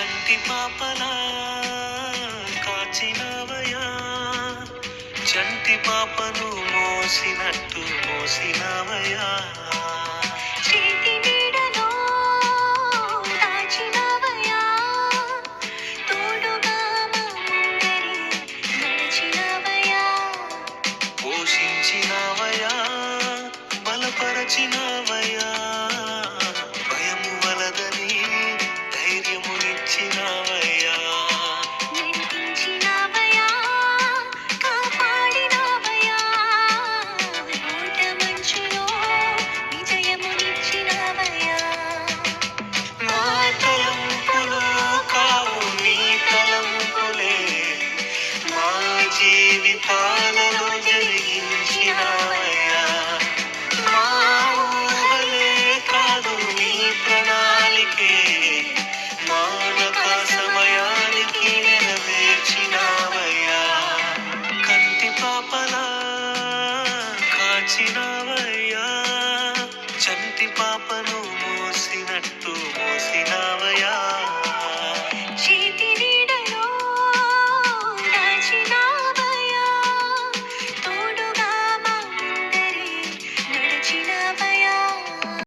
కంటి పాపలా కాచినవయా చంటి పాపను మోసినట్టు మోసినవయా పోషించినవయా బలపరచినవయా ఇచ్చినావయ్యా చంటి పాపను మోసినట్టు